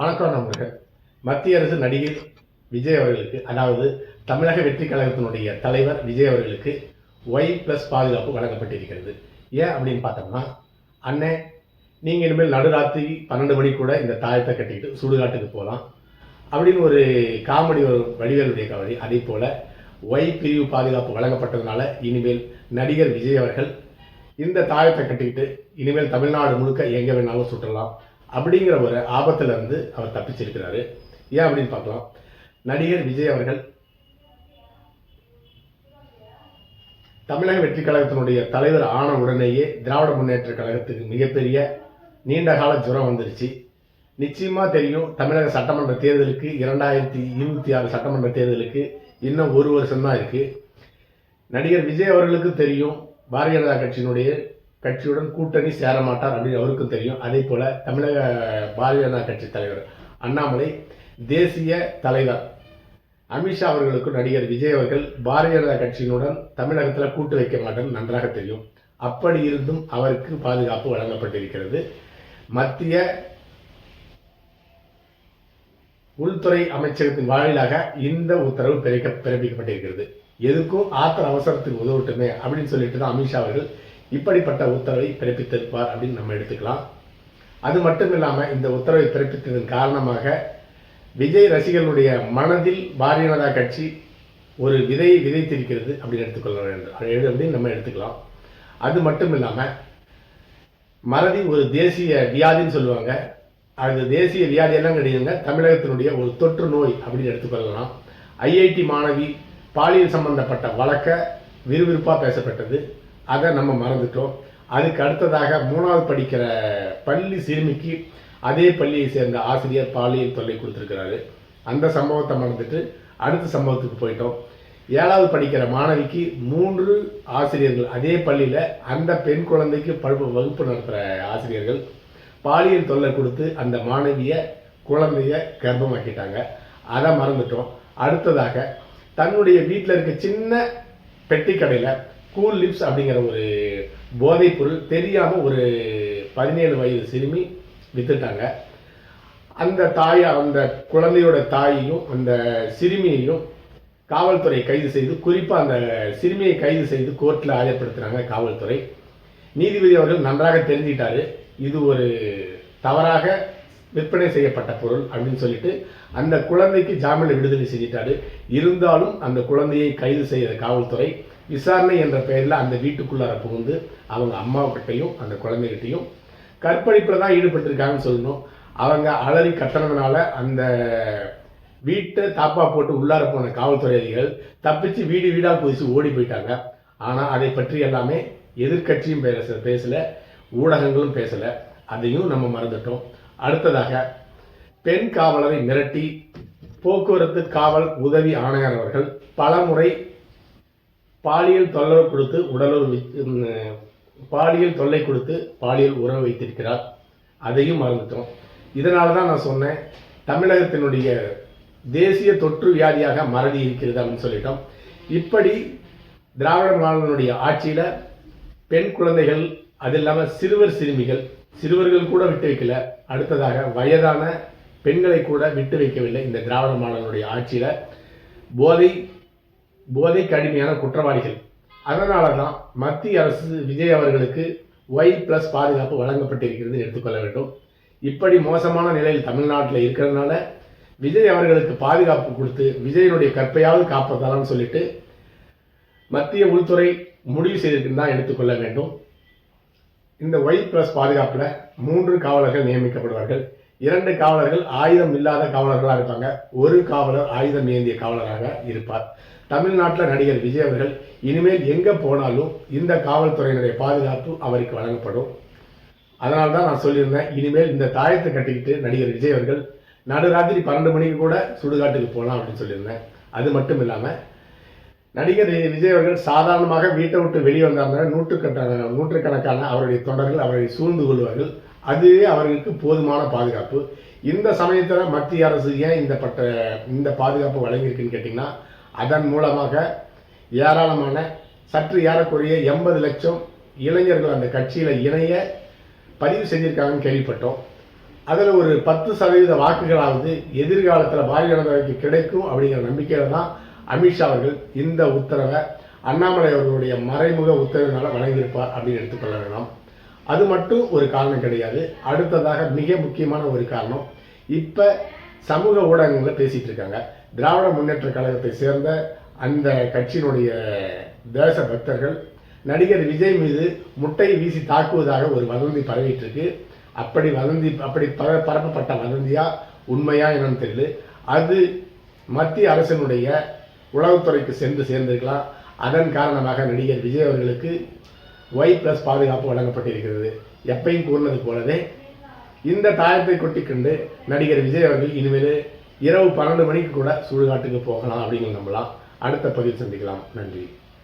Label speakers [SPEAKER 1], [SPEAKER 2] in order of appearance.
[SPEAKER 1] வணக்கம் நண்பர்கள். மத்திய அரசு நடிகர் விஜய் அவர்களுக்கு அதாவது தமிழக வெற்றி கழகத்தினுடைய தலைவர் விஜய் அவர்களுக்கு ஒய் ப்ளஸ் பாதுகாப்பு வழங்கப்பட்டிருக்கிறது. ஏன் அப்படின்னு பார்த்தோம்னா அண்ணே நீங்கள் இனிமேல் நடுராத்திரி பன்னெண்டு மணி கூட இந்த தாயத்தை கட்டிக்கிட்டு சுடுகாட்டுக்கு போகலாம். அப்படின்னு ஒரு காமெடி ஒரு வடிவேலுடைய கவலை அதே போல் ஒய் பிரிவு பாதுகாப்பு வழங்கப்பட்டதுனால இனிமேல் நடிகர் விஜய் அவர்கள் இந்த தாயத்தை கட்டிக்கிட்டு இனிமேல் தமிழ்நாடு முழுக்க எங்கே வேணாலும் சுற்றலாம். அப்படிங்கிற ஒரு ஆபத்துல இருந்து அவர் தப்பிச்சிருக்கிறாரு. ஏன் அப்படின்னு பார்க்கலாம். நடிகர் விஜய் அவர்கள் தமிழக வெற்றி கழகத்தினுடைய தலைவர் ஆன உடனேயே திராவிட முன்னேற்ற கழகத்துக்கு மிகப்பெரிய நீண்ட கால ஜுரம் வந்துருச்சு. நிச்சயமா தெரியும் தமிழக சட்டமன்ற தேர்தலுக்கு இரண்டாயிரத்தி இருபத்தி ஆறு சட்டமன்ற தேர்தலுக்கு இன்னும் ஒரு வருஷம்தான் இருக்கு. நடிகர் விஜய் அவர்களுக்கு தெரியும் பாரதிய ஜனதா கட்சியினுடைய கட்சியுடன் கூட்டணி சேர மாட்டார் அப்படின்னு அவருக்கும் தெரியும். அதே போல தமிழக பாரதிய ஜனதா கட்சி தலைவர் அண்ணாமலை தேசிய தலைவர் அமித்ஷா அவர்களுக்கும் நடிகர் விஜய் அவர்கள் பாரதிய ஜனதா கட்சியினுடன் தமிழகத்தில் கூட்டு வைக்க மாட்டேன்னு நன்றாக தெரியும். அப்படி இருந்தும் அவருக்கு பாதுகாப்பு வழங்கப்பட்டிருக்கிறது. மத்திய உள்துறை அமைச்சகத்தின் வாயிலாக இந்த உத்தரவு பிறக்க பிறப்பிக்கப்பட்டிருக்கிறது. எதுக்கும் ஆத்திர அவசரத்துக்கு உதவட்டுமே அப்படின்னு சொல்லிட்டு தான் அமித்ஷா அவர்கள் இப்படிப்பட்ட உத்தரவை பிறப்பித்திருப்பார் அப்படின்னு நம்ம எடுத்துக்கலாம். அது மட்டும் இல்லாமல் இந்த உத்தரவை பிறப்பித்ததன் காரணமாக விஜய் ரசிகர்களுடைய மனதில் பாரதிய ஜனதா கட்சி ஒரு விதையை விதைத்திருக்கிறது அப்படின்னு எடுத்துக்கொள்ள வேண்டும். அப்படின்னு நம்ம எடுத்துக்கலாம். அது மட்டும் இல்லாமல் மறதி ஒரு தேசிய வியாதின்னு சொல்லுவாங்க. அது தேசிய வியாதி எல்லாம் கிடையாதுங்க தமிழகத்தினுடைய ஒரு தொற்று நோய் அப்படின்னு எடுத்துக்கொள்ளலாம். ஐஐடி மாணவி பாலியல் சம்பந்தப்பட்ட வழக்க விறுவிறுப்பாக பேசப்பட்டது. அதை நம்ம மறந்துட்டோம். அதுக்கு அடுத்ததாக மூணாவது படிக்கிற பள்ளி சிறுமிக்கு அதே பள்ளியை சேர்ந்த ஆசிரியர் பாலியல் தொல்லை கொடுத்துருக்கிறாரு. அந்த சம்பவத்தை மறந்துட்டு அடுத்த சம்பவத்துக்கு போயிட்டோம். ஏழாவது படிக்கிற மாணவிக்கு மூன்று ஆசிரியர்கள் அதே பள்ளியில் அந்த பெண் குழந்தைக்கு பழுப்பு வகுப்பு நடத்துகிற ஆசிரியர்கள் பாலியல் தொல்லை கொடுத்து அந்த மாணவியை குழந்தைய கர்ப்பமாக்கிட்டாங்க. அதை மறந்துட்டோம். அடுத்ததாக தன்னுடைய வீட்டில் இருக்க சின்ன பெட்டி கடையில் கூல் லிப்ஸ் அப்படிங்கிற ஒரு போதைப் பொருள் தெரியாமல் ஒரு பதினேழு வயது சிறுமி வித்துட்டாங்க. அந்த தாய் அந்த குழந்தையோட தாயையும் அந்த சிறுமியையும் காவல்துறை கைது செய்து குறிப்பாக அந்த சிறுமியை கைது செய்து கோர்ட்டில் ஆஜர்படுத்துகிறாங்க காவல்துறை. நீதிபதி அவர்கள் நன்றாக தெரிஞ்சிட்டாரு. இது ஒரு தவறாக விற்பனை செய்யப்பட்ட பொருள் அப்படின்னு சொல்லிட்டு அந்த குழந்தைக்கு ஜாமீன் விடுதலை செஞ்சிட்டாரு. இருந்தாலும் அந்த குழந்தையை கைது செய்த காவல்துறை விசாரணை என்ற பெயரில் அந்த வீட்டுக்குள்ளார புகுந்து அவங்க அம்மாக்கிட்டையும் அந்த குழந்தைகிட்டையும் கற்பழிப்பில் தான் ஈடுபட்டிருக்காங்கன்னு சொல்லணும். அவங்க அலறி கத்துனதுனால அந்த வீட்டை தாப்பா போட்டு உள்ளார போன காவல்துறை அதிகாரிகள் தப்பிச்சு வீடு வீடாக குதிச்சு ஓடி போயிட்டாங்க. ஆனால் அதை பற்றி எல்லாமே எதிர்க்கட்சியும் பேச பேசலை ஊடகங்களும் பேசலை. அதையும் நம்ம மறந்துட்டோம். அடுத்ததாக பெண் காவலரை மிரட்டி போக்குவரத்து காவல் உதவி ஆணையர் அவர்கள் பலமுறை பாலியல் தொல்லை கொடுத்து உடலுறவு பாலியல் தொல்லை கொடுத்து பாலியல் உறவு வைத்திருக்கிறார். அதையும் மறந்துட்டோம். இதனால தான் நான் சொன்னேன் தமிழகத்தினுடைய தேசிய தொற்று வியாதியாக மறதி இருக்கிறது அப்படின்னு சொல்லிட்டோம். இப்படி திராவிட மாணவனுடைய ஆட்சியில் பெண் குழந்தைகள் அது இல்லாமல் சிறுவர் சிறுமிகள் சிறுவர்கள் கூட விட்டு வைக்கல. அடுத்ததாக வயதான பெண்களை கூட விட்டு வைக்கவில்லை இந்த திராவிட மாணவனுடைய ஆட்சியில். போதை போதைக்கு அடிமையான குற்றவாளிகள். அதனால தான் மத்திய அரசு விஜய் அவர்களுக்கு ஒய் பிளஸ் பாதுகாப்பு வழங்கப்பட்டிருக்கிறது எடுத்துக்கொள்ள வேண்டும். இப்படி மோசமான நிலையில் தமிழ்நாட்டில் இருக்கிறதுனால விஜய் அவர்களுக்கு பாதுகாப்பு கொடுத்து விஜயனுடைய கற்பையாவது காப்பதாலான்னு சொல்லிட்டு மத்திய உள்துறை முடிவு செய்திருக்குன்னு தான் எடுத்துக்கொள்ள வேண்டும். இந்த ஒய் பிளஸ் பாதுகாப்பில் மூன்று காவலர்கள் நியமிக்கப்படுவார்கள். இரண்டு காவலர்கள் ஆயுதம் இல்லாத காவலர்களாக இருப்பாங்க. ஒரு காவலர் ஆயுதம் ஏந்திய காவலராக இருப்பார். தமிழ்நாட்டில் நடிகர் விஜய் அவர்கள் இனிமேல் எங்கே போனாலும் இந்த காவல்துறையினுடைய பாதுகாப்பு அவருக்கு வழங்கப்படும். அதனால தான் நான் சொல்லியிருந்தேன் இனிமேல் இந்த தாயத்தை கட்டிக்கிட்டு நடிகர் விஜய் அவர்கள் நடுராத்திரி பன்னெண்டு மணிக்கு கூட சுடுகாட்டுக்கு போகலாம் அப்படின்னு சொல்லியிருந்தேன். அது மட்டும் இல்லாமல் நடிகர் விஜய் அவர்கள் சாதாரணமாக வீட்டை விட்டு வெளியே வந்தாங்க நூற்றுக்கணக்கான நூற்றுக்கணக்கான அவருடைய தொண்டர்கள் அவரை சூழ்ந்து கொள்வார்கள். அதுவே அவர்களுக்கு போதுமான பாதுகாப்பு. இந்த சமயத்தில் மத்திய அரசு ஏன் இந்த பட்ட இந்த பாதுகாப்பு வழங்கியிருக்குன்னு கேட்டிங்கன்னா அதன் மூலமாக ஏராளமான சற்று ஏறக்குறைய எண்பது லட்சம் இளைஞர்கள் அந்த கட்சியில் இணைய பதிவு செஞ்சிருக்காங்கன்னு கேள்விப்பட்டோம். அதில் ஒரு பத்து சதவீத வாக்குகளாவது எதிர்காலத்தில் பாரதிய ஜனதாவுக்கு கிடைக்கும் அப்படிங்கிற நம்பிக்கையில் தான் அமித்ஷா அவர்கள் இந்த உத்தரவை அண்ணாமலை அவர்களுடைய மறைமுக உத்தரவினால் வழங்கியிருப்பார் அப்படின்னு எடுத்துக்கொள்ள வேண்டாம் அது மட்டும் ஒரு காரணம் கிடையாது. அடுத்ததாக மிக முக்கியமான ஒரு காரணம் இப்போ சமூக ஊடகங்களில் பேசிகிட்டு இருக்காங்க. திராவிட முன்னேற்ற கழகத்தை சேர்ந்த அந்த கட்சியினுடைய தேச பக்தர்கள் நடிகர் விஜய் மீது முட்டை வீசி தாக்குவதாக ஒரு வதந்தி பரவிட்டு இருக்கு அப்படி வதந்தி அப்படி பர பரப்பப்பட்ட வதந்தியா? உண்மையா என்னன்னு தெரியல. அது மத்திய அரசினுடைய உளவுத்துறைக்கு சென்று சேர்ந்திருக்கலாம். அதன் காரணமாக நடிகர் விஜய் அவர்களுக்கு ஒய் பிளஸ் பாதுகாப்பு வழங்கப்பட்டிருக்கிறது. எப்பையும் கூறினது போலவே இந்த தாயத்தை கொட்டிக்கொண்டு நடிகர் விஜய் அவர்கள் இனிமேல் இரவு பன்னெண்டு மணிக்கு கூட சுடுகாட்டுக்கு போகலாம் அப்படிங்கிற நம்பலாம். அடுத்த பதிவு சந்திக்கலாம். நன்றி.